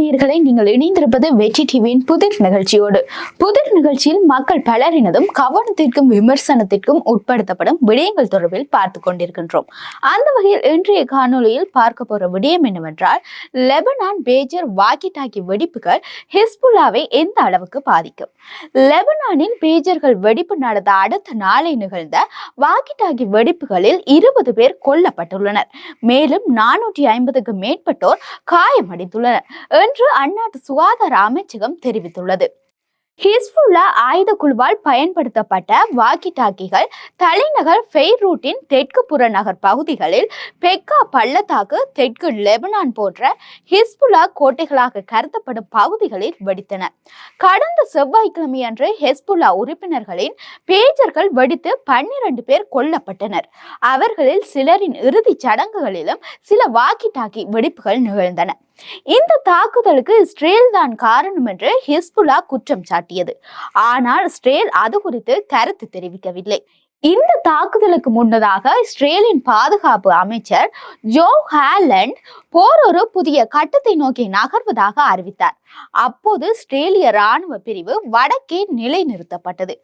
நேர்களை நீங்கள் இணைந்திருப்பது வெற்றி டிவியின் புதிர் நிகழ்ச்சியோடு. புதிர் நிகழ்ச்சியில் மக்கள் பலரினதும் கவனத்திற்கும் விமர்சனத்திற்கும் உட்படுத்தப்படும் விடயங்கள் தொடர்பில் பார்த்து கொண்டிருக்கின்றோம். அந்த வகையில் இன்றைய காணொலியில் பார்க்க போற விடயம் என்னவென்றால் லெபனான் பேஜர் வாக்கி டாக்கி வெடிப்புகள் ஹிஸ்புல்லாவை எந்த அளவுக்கு பாதிக்கும்? லெபனானில் பேஜர்கள் வெடிப்பு நடந்த அடுத்த நாளை நிகழ்ந்த வாக்கி டாக்கி வெடிப்புகளில் இருபது பேர் கொல்லப்பட்டுள்ளனர். மேலும் நானூற்றி ஐம்பதுக்கு மேற்பட்டோர் காயமடைந்துள்ளனர். என்று அந்நாட்டு சுகாதார அமைச்சகம் தெரிவித்துள்ளது. ஹிஸ்புல்லா ஆயுத குழுவால் பயன்படுத்தப்பட்ட வாக்கி டாக்கிகள் தலைநகர் ஃபெய்ரூட்டின் தெற்கு புற நகர் பகுதிகளில் பெக்கா பள்ளத்தாக்கு தெற்கு லெபனான் போன்ற ஹிஸ்புல்லா கோட்டைகளாக கருதப்படும் பகுதிகளில் வெடித்தன. கடந்த செவ்வாய்க்கிழமையன்று ஹெஸ்புல்லா உறுப்பினர்களின் பேஜர்கள் வெடித்து பன்னிரண்டு பேர் கொல்லப்பட்டனர். அவர்களில் சிலரின் இறுதிச் சடங்குகளிலும் சில வாக்கி டாக்கி வெடிப்புகள் நிகழ்ந்தன. இந்த தாக்குதலுக்கு இஸ்ரேல் தான் காரணம் என்று ஹிஸ்புல்லா குற்றம் சாட்டியது. ஆனால் இஸ்ரேல் அது குறித்து கருத்து தெரிவிக்கவில்லை. இந்த தாக்குதலுக்கு முன்னதாக இஸ்ரேலின் பாதுகாப்பு அமைச்சர் ஜோ ஹேலண்ட் போர் ஒரு புதிய கட்டத்தை நோக்கி நகர்வதாக அறிவித்தார். அப்போது இஸ்ரேலிய ராணுவ பிரிவு வடக்கே நிலைநிறுத்தப்பட்டது.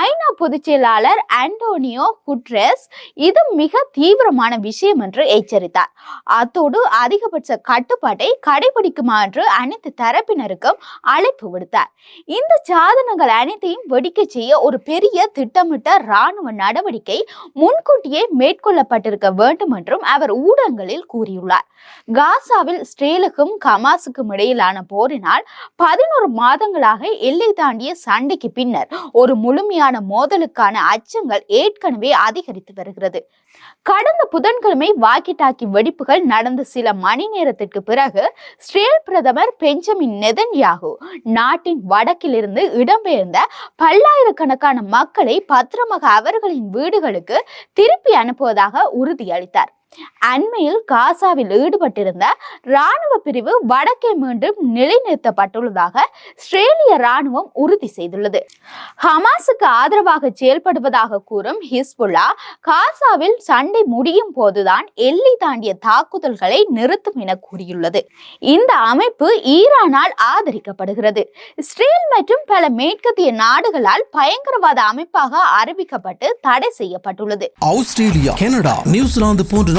ஐநா பொதுச் செயலாளர் அண்டோனியோ குட்ரெஸ் இது மிக தீவிரமான விஷயம் என்று எச்சரித்தார். அத்தோடு அதிகபட்ச கட்டுப்பாட்டை கடைபிடிக்குமா என்று அனைத்து தரப்பினருக்கும் அழைப்பு விடுத்தார். இந்த சாதனங்கள் அனைத்தையும் வெடிக்க செய்ய ஒரு பெரிய திட்டமிட்ட ராணுவ நடவடிக்கை முன்கூட்டியே மேற்கொள்ளப்பட்டிருக்க வேண்டும் என்றும் அவர் ஊடகங்களில் கூறியுள்ளார். காசாவில் ஸ்ரேலுக்கும் கமாஸுக்கும் இடையிலான போரினால் பதினோரு மாதங்களாக எல்லை தாண்டிய சண்டைக்கு பின்னர் ஒரு முழுமையான மோதலுக்கான அச்சங்கள் ஏற்கனவே அதிகரித்து வருகிறது. கடந்த புதன்கிழமை வாக்கி டாக்கி வெடிப்புகள் நடந்த சில மணி நேரத்திற்கு பிறகு ஸ்ரேல் பிரதமர் பெஞ்சமின் நெதன்யாகு நாட்டின் வடக்கிலிருந்து இடம்பெயர்ந்த பல்லாயிரக்கணக்கான மக்களை பத்திரமாக அவர்களின் வீடுகளுக்கு திருப்பி அனுப்புவதாக உறுதியளித்தார். அண்மையில் காசாவில் ஈடுபட்டிருந்த ராணுவ பிரிவு வடக்கே மீண்டும் நிலைநிறுத்தப்பட்டுள்ளதாக இஸ்ரேலிய ராணுவம் உறுதி செய்துள்ளது. ஹமாஸுக்கு ஆதரவாக செயல்படுவதாக கூறும் ஹிஸ்புல்லா காசாவில் சண்டை முடியும் போதுதான் எல்லை தாண்டிய தாக்குதல்களை நிறுத்தும் என கூறியுள்ளது. இந்த அமைப்பு ஈரானால் ஆதரிக்கப்படுகிறது. இஸ்ரேல் மற்றும் பல மேற்கத்திய நாடுகளால் பயங்கரவாத அமைப்பாக அறிவிக்கப்பட்டு தடை செய்யப்பட்டுள்ளது. ஆஸ்திரேலியா கனடா நியூசிலாந்து போன்ற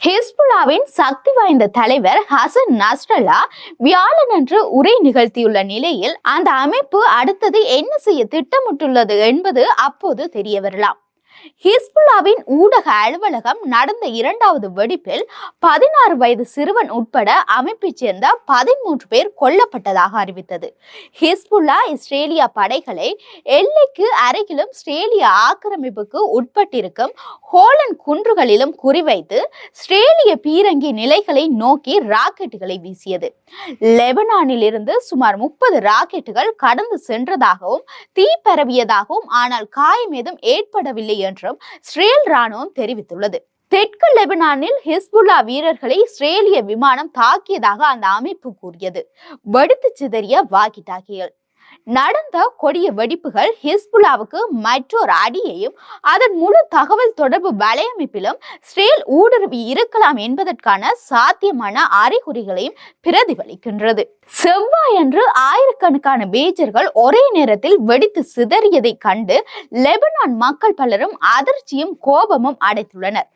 ஹிஸ்புல்லாவின் சக்தி வாய்ந்த தலைவர் ஹசன் நஸ்ரல்லா வியாழனன்று உரை நிகழ்த்தியுள்ள நிலையில் அந்த அமைப்பு அடுத்தது என்ன செய்ய திட்டமிட்டுள்ளது என்பது அப்போது தெரிய வரலாம் ஹிஸ்புல்லாவின் ஊடக அலுவலகம் நடந்த இரண்டாவது வெடிப்பில் பதினாறு வயது சிறுவன் உட்பட அமைப்பைச் சேர்ந்த பதிமூன்று பேர் கொல்லப்பட்டதாக அறிவித்தது. ஹிஸ்புல்லா இஸ்ரேலியா படைகளை எல்லைக்கு அருகிலும் ஸ்ரேலிய ஆக்கிரமிப்புக்கு உட்பட்டிருக்கும் ஹோலன் குன்றுகளிலும் குறிவைத்து ஸ்ரேலிய பீரங்கி நிலைகளை நோக்கி ராக்கெட்டுகளை வீசியது. லெபனானில் இருந்து சுமார் முப்பது ராக்கெட்டுகள் கடந்து சென்றதாகவும் தீ பரவியதாகவும் ஆனால் காயம் ஏதும் ஏற்படவில்லை என்று என்றும் இஸ்ரேல் ராணுவம் தெரிவித்துள்ளது. தெற்கு லெபனானில் ஹிஸ்புல்லா வீரர்களை இஸ்ரேலிய விமானம் தாக்கியதாக அந்த அமைப்பு கூறியது. வெடித்து சிதறிய வாக்கி டாக்கிகள் நடந்த கொடிய வெடிப்புகள் ஹிஸ்புல்லாவுக்கு மற்றொரு அடியையும் அதன் முழு தகவல் தொடர்பு வலையமைப்பிலும் ஸ்ரேல் ஊடுருவி இருக்கலாம் என்பதற்கான சாத்தியமான அறிகுறிகளையும் பிரதிபலிக்கின்றது. செவ்வாயன்று ஆயிரக்கணக்கான பேஜர்கள் ஒரே நேரத்தில் வெடித்து சிதறியதை கண்டு லெபனான் மக்கள் பலரும் அதிர்ச்சியும் கோபமும் அடைத்துள்ளனர்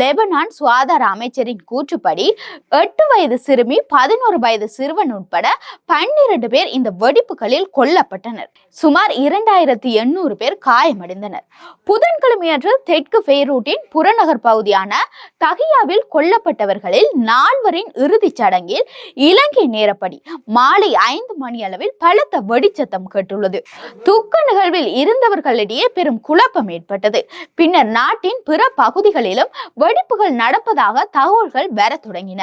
லெபனான் சுகாதார அமைச்சரின் கூற்றுப்படி எட்டு வயது சிறுமி பதினோரு வயது சிறுவன் உட்பட பன்னிரண்டு பேர் இந்த வெடிப்புகளில் கொல்லப்பட்டனர். சுமார் இரண்டாயிரத்தி எண்ணூறு பேர் காயமடைந்தனர். புதன்கிழமையன்று தெற்கு பெய்ரூட்டின் புறநகர் பகுதியான தகியாவில் கொல்லப்பட்டவர்களில் நால்வரின் இறுதிச் சடங்கில் இலங்கை நேரப்படி மாலை ஐந்து மணி அளவில் பலத்த வெடிச்சத்தம் கேட்டுள்ளது. துக்க நிகழ்வில் இருந்தவர்களிடையே பெரும் குழப்பம் ஏற்பட்டது. பின்னர் நாட்டின் பிற பகுதிகளிலும் வெடிப்புகள் நடப்பதாக தகவல்கள் வர தொடங்கின.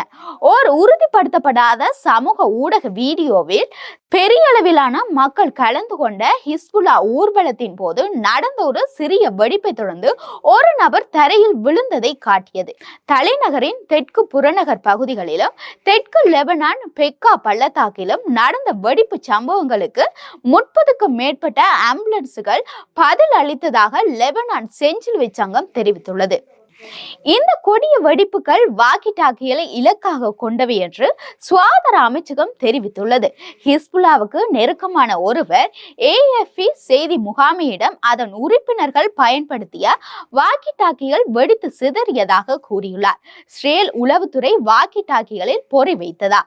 ஓர் உறுதிப்படுத்தப்படாத சமூக ஊடக வீடியோவில் பெரிய அளவிலான மக்கள் கலந்து கொண்ட ஹிஸ்புல்லா ஊர்வலத்தின் போது நடந்த ஒரு சிறிய வெடிப்பை தொடர்ந்து ஒரு நபர் தரையில் விழுந்ததை காட்டியது. தலைநகரின் தெற்கு புறநகர் பகுதிகளிலும் தெற்கு லெபனான் பெக்கா பள்ளத்தாக்கிலும் நடந்த வெடிப்பு சம்பவங்களுக்கு முப்பதுக்கும் மேற்பட்ட ஆம்புலன்ஸுகள் பதில் அளித்ததாக லெபனான் செஞ்சிலுவை சங்கம் தெரிவித்துள்ளது. இந்த கொடிய வெடிப்புகள் வாக்கி டாக்கிகளை இலக்காக கொண்டவை என்று சுகாதார அமைச்சகம் தெரிவித்துள்ளது. ஹிஸ்புல்லாவுக்கு நெருக்கமான ஒருவர் ஏஎஃப்இ செய்தி முகாமையிடம் அதன் உறுப்பினர்கள் பயன்படுத்திய வாக்கி டாக்கிகள் வெடித்து சிதறியதாக கூறியுள்ளார். ஸ்ரேல் உளவுத்துறை வாக்கி டாக்கிகளில் பொறி வைத்ததா?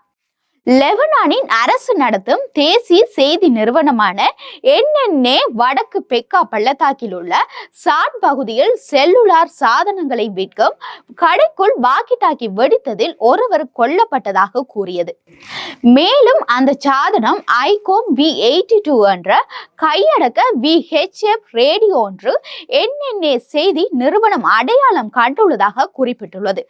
லெபனானின் அரசு நடத்தும் தேசிய செய்தி நிறுவனமான என்என்ஏ வடக்கு பெக்கா பள்ளத்தாக்கில் உள்ள சாட் பகுதியில் செல்லுலார் சாதனங்களை விற்கும் கடைக்குள் வாக்கி டாக்கி வெடித்ததில் ஒருவர் கொல்லப்பட்டதாக கூறியது. மேலும் அந்த சாதனம் ஐகோம் வி எயிட்டி டூ என்ற கையடக்க வி ஹெச்எஃப் ரேடியோ ஒன்று என்என்ஏ செய்தி நிறுவனம் அடையாளம் கண்டுள்ளதாக குறிப்பிட்டுள்ளது.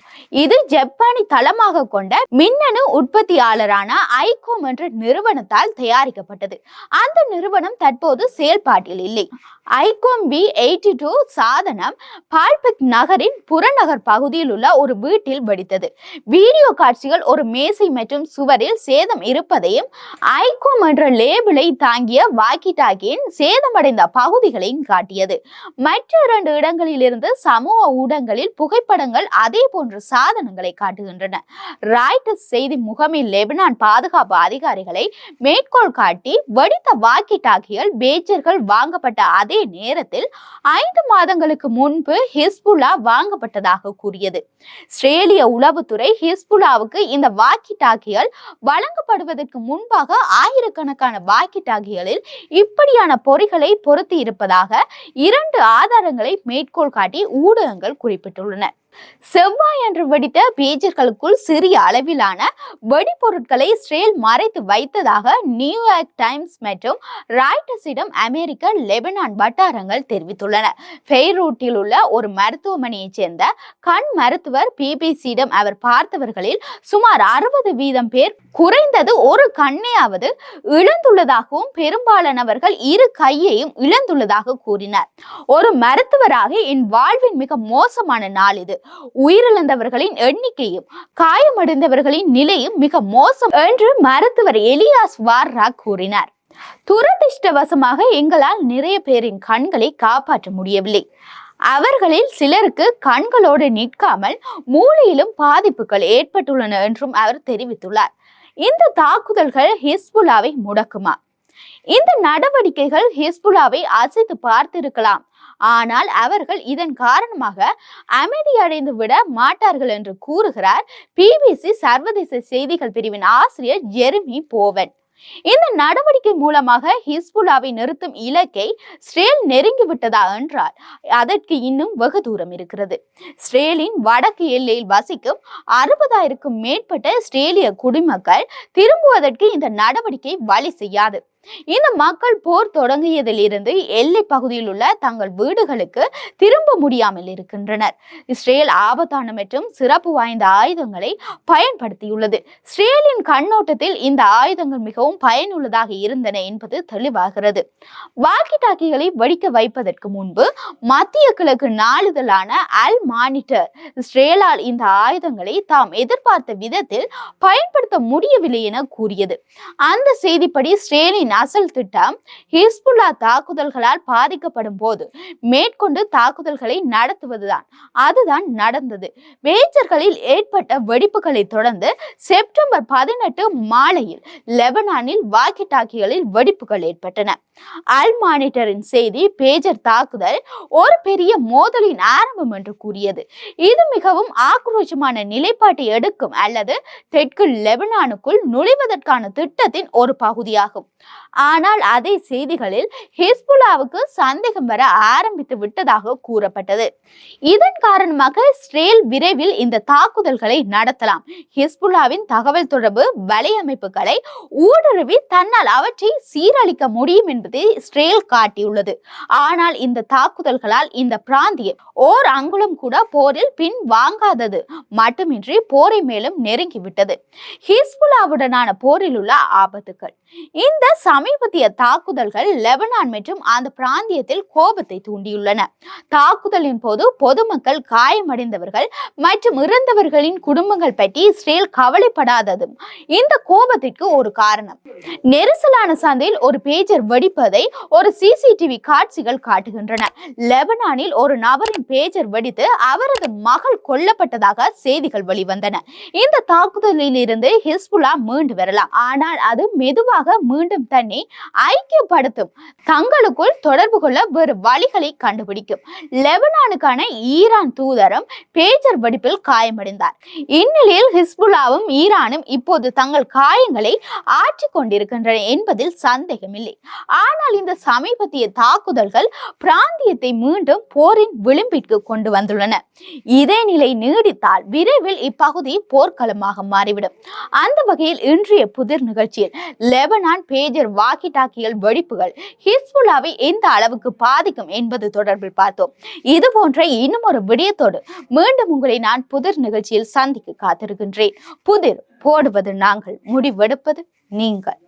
இது ஜப்பானி தளமாக கொண்ட மின்னணு உற்பத்தியாளரான ஐகோம் என்ற நிறுவனத்தால் தயாரிக்கப்பட்டது. அந்த நிறுவனம் தற்போது செயல்பாட்டில் இல்லை. ஐகோம் பி எயிட்டி டூ சாதனம் பால்பிக் நகரின் புறநகர் பகுதியில் உள்ள ஒரு வீட்டில் வெடித்தது. வீடியோ காட்சிகள் ஒரு மேசை மற்றும் சுவரில் சேதம் இருப்பதையும் ஐகோம் என்ற லேபிளை தாங்கிய வாக்கி டாக்கியின் சேதமடைந்த பகுதிகளையும் காட்டியது. மற்ற இரண்டு இடங்களிலிருந்து சமூக ஊடகங்களில் புகைப்படங்கள் அதே போன்ற சாதனங்களை காட்டுகின்றன. ராய்டர்ஸ் செய்தி முகமை லெபனான் பாதுகாப்பு அதிகாரிகளை மேற்கோள் காட்டி வெடித்த வாக்கி டாக்கிகள் பேஜர்கள் வாங்கப்பட்ட அதே நேரத்தில் ஐந்து மாதங்களுக்கு முன்பு ஹிஸ்புல்லா வாங்கப்பட்டதாக கூறியது. இஸ்ரேலிய உளவுத்துறை ஹிஸ்புல்லாவுக்கு இந்த வாக்கி டாக்கிகள் வழங்கப்படுவதற்கு முன்பாக ஆயிரக்கணக்கான வாக்கி டாக்கிகளில் இப்படியான பொறிகளை பொருத்தி இருப்பதாக இரண்டு ஆதாரங்களை மேற்கோள் காட்டி ஊடகங்கள் குறிப்பிட்டுள்ளன. செவ்வாய் அன்று வெடித்த பேஜர்களுக்குள் சிறிய அளவிலான வெடிபொருட்களை இஸ்ரேல் மறைத்து வைத்ததாக நியூயார்க் டைம்ஸ் மற்றும் ராய்டர்ஸிடம் அமெரிக்க லெபனான் வட்டாரங்கள் தெரிவித்துள்ளன. பெய்ரூட்டில் உள்ள ஒரு மருத்துவமனையைச் சேர்ந்த கண் மருத்துவர் பிபிசியிடம் அவர் பார்த்தவர்களில் சுமார் அறுபது வீதம் பேர் குறைந்தது ஒரு கண்ணையாவது இழந்துள்ளதாகவும் பெரும்பாலானவர்கள் இரு கையையும் இழந்துள்ளதாக கூறினார். ஒரு மருத்துவராக என் வாழ்வின் மிக மோசமான நாள் இது. உயிரிழந்தவர்களின் எண்ணிக்கையும் காயமடைந்தவர்களின் நிலையும் மிக மோசம் என்று மருத்துவர் எலியாஸ் வார்ரா கூறினார். துரதிர்ஷ்டவசமாக எங்களால் நிறைய பேரின் கண்களை காப்பாற்ற முடியவில்லை. அவர்களில் சிலருக்கு கண்களோடு நிற்காமல் மூளையிலும் பாதிப்புகள் ஏற்பட்டுள்ளன என்றும் அவர் தெரிவித்துள்ளார். இந்த தாக்குதல்கள் ஹிஸ்புல்லாவை முடக்குமா? இந்த நடவடிக்கைகள் ஹிஸ்புல்லாவை அசைத்து பார்த்திருக்கலாம். ஆனால் அவர்கள் இதன் காரணமாக அமைதியடைந்து விட மாட்டார்கள் என்று கூறுகிறார் பிபிசி சர்வதேச செய்திகள் பிரிவின் ஆசிரியர் ஜெர்மி போவன். இந்த நடவடிக்கை மூலமாக ஹிஸ்புல்லாவை நிறுத்தும் இலக்கை ஸ்ரேல் நெருங்கிவிட்டதா என்றால் அதற்கு இன்னும் வெகு தூரம் இருக்கிறது. ஸ்ரேலின் வடக்கு எல்லையில் வசிக்கும் அறுபதாயிரக்கும் மேற்பட்ட ஸ்ரேலிய குடிமக்கள் திரும்புவதற்கு இந்த நடவடிக்கை வழி செய்யாது. இந்த மக்கள் போர் தொடங்கியதிலிருந்து எல்லை பகுதியில் உள்ள தங்கள் வீடுகளுக்கு திரும்ப முடியாமல் இருக்கின்றனர். இஸ்ரேல் ஆபத்தான மற்றும் சிறப்பு வாய்ந்த ஆயுதங்களை பயன்படுத்தியுள்ளது. இஸ்ரேலின் கண்ணோட்டத்தில் இந்த ஆயுதங்கள் மிகவும் பயனுள்ளதாக இருந்தன என்பது தெளிவாகிறது. வாக்கி டாக்கிகளை வெடிக்க வைப்பதற்கு முன்பு மத்திய கிழக்கு நாளிதழான அல் மானிட்டர் இஸ்ரேலால் இந்த ஆயுதங்களை தாம் எதிர்பார்த்த விதத்தில் பயன்படுத்த முடியவில்லை என கூறியது. அந்த செய்திப்படி இஸ்ரேலின் அசல் திட்டம் ஹிஸ்புல்லா தாக்குதல்களால் பாதிக்கப்படும் போது மேற்கொண்டு தாக்குதல்களை நடத்துவதுதான். அதுதான் நடந்தது. மேஜர்களில் ஏற்பட்ட வெடிப்புகளை தொடர்ந்து செப்டம்பர் பதினெட்டு மாலையில் லெபனானில் வாக்கி டாக்கிகளில் வெடிப்புகள் ஏற்பட்டன. அல் மானிட்டரின் செய்தி பேஜர் தாக்குதல் ஒரு பெரிய மோதலின் ஆரம்பம் என்று கூறியது. இது மிகவும் ஆக்ரோஷமான நிலைப்பாட்டை எடுக்கும் அல்லது தெற்கு லெபனானுக்குள் நுழைவதற்கான திட்டத்தின் ஒரு பகுதியாகும். ஆனால் அதே செய்திகளில் ஹிஸ்புல்லாவுக்கு சந்தேகம் வர ஆரம்பித்து விட்டதாக கூறப்பட்டது. இதன் காரணமாக இஸ்ரேல் விரைவில் இந்த தாக்குதல்களை நடத்தலாம். ஹிஸ்புல்லாவின் தகவல் தொடர்பு வலையமைப்புகளை ஊடுருவி தன்னால் அவற்றை சீரழிக்க முடியும் என்பதை இஸ்ரேல் காட்டியுள்ளது. ஆனால் இந்த தாக்குதல்களால் இந்த பிராந்தியம் ஓர் அங்குலம் கூட போரில் பின் வாங்காதது மட்டுமின்றி போரை மேலும் நெருங்கிவிட்டது. ஹிஸ்புல்லாவுடனான போரில் உள்ள ஆபத்துகள் இந்த சமீபத்திய தாக்குதல்கள் லெபனான் மற்றும் அந்த பிராந்தியத்தில் கோபத்தை தூண்டியுள்ளன. தாக்குதலின் போது பொதுமக்கள் காயமடைந்தவர்கள் மற்றும் இறந்தவர்களின் குடும்பங்கள் பற்றி இஸ்ரேல் கவலைப்படாததும் இந்த கோபத்திற்கு ஒரு காரணம். நெரிசலான சந்தையில் ஒரு பேஜர் வெடிப்பதை ஒரு சிசிடிவி காட்சிகள் காட்டுகின்றன. லெபனானில் ஒரு நபரின் பேஜர் வெடித்து அவரது மகள் கொல்லப்பட்டதாக செய்திகள் வெளிவந்தன. இந்த தாக்குதலில் இருந்து ஹிஸ்புல்லா மீண்டு வரலாம். ஆனால் அது மெதுவாக மீண்டும் தன்னை ஐக்கியப்படுத்தும். தங்களுக்குள் தொடர்பு கொள்ள வேறு வழிகளை கண்டுபிடிக்கும். லெபனானுக்கான ஈரான் தூதரும் பேஜர் வெடிப்பில் காயமடைந்தார். இந்நிலையில் ஹிஸ்புல்லாவும் ஈரானும் இப்போது தங்கள் காயங்களை ஆற்றிக் கொண்டிருக்கின்றன என்பதில் சந்தேகமில்லை. ஆனால் இந்த சமீபத்திய தாக்குதல்கள் பிராந்தியத்தை மீண்டும் போரின் விளிம்பிற்கு கொண்டு வந்துள்ளன. இதே நிலை நீடித்தால் விரைவில் இப்பகுதி போர்க்களமாக மாறிவிடும். அந்த வகையில் இன்றைய புதிர் நிகழ்ச்சியில் லெபனான் பேஜர் வாக்கி டாக்கியில் வெடிப்புகள் ஹிஸ்புல்லாவை எந்த அளவுக்கு பாதிக்கும் என்பது தொடர்பில் பார்த்தோம். இது போன்ற இன்னும் ஒரு விடயத்தோடு மீண்டும் உங்களை நான் புதிர் நிகழ்ச்சியில் சந்திக்க காத்திருக்கின்றேன். புதிர் போடுவது நாங்கள் முடிவெடுப்பது நீங்கள்.